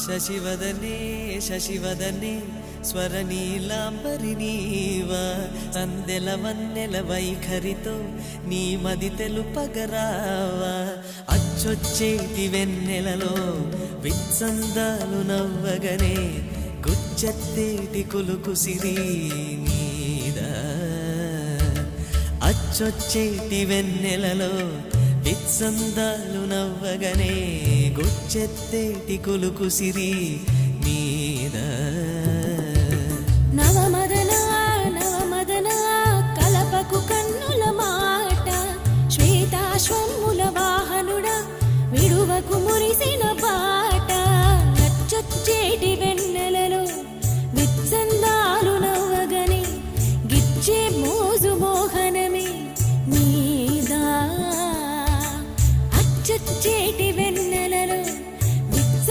శశివదనే శశివదనే స్వరనీలాంబరి నీవా సందెల వన్నెల వైఖరితో నీ మది తెలుపగరావా అచ్చొచ్చేటి వెన్నెలలో విత్సందాలు నవ్వగనే గుచ్చెత్తేటి కులుకు సిరి నీదా అచ్చొచ్చేటి వెన్నెలలో విత్సందాలు నవ్వగనే గొచ్చెత్తేటి కొలుకు సిరి మీద. నవమదన కలపకు కన్నుల మాట విడువకు మురిసిన పాట విత్సందాలు నవ్వగని గిచ్చే మూ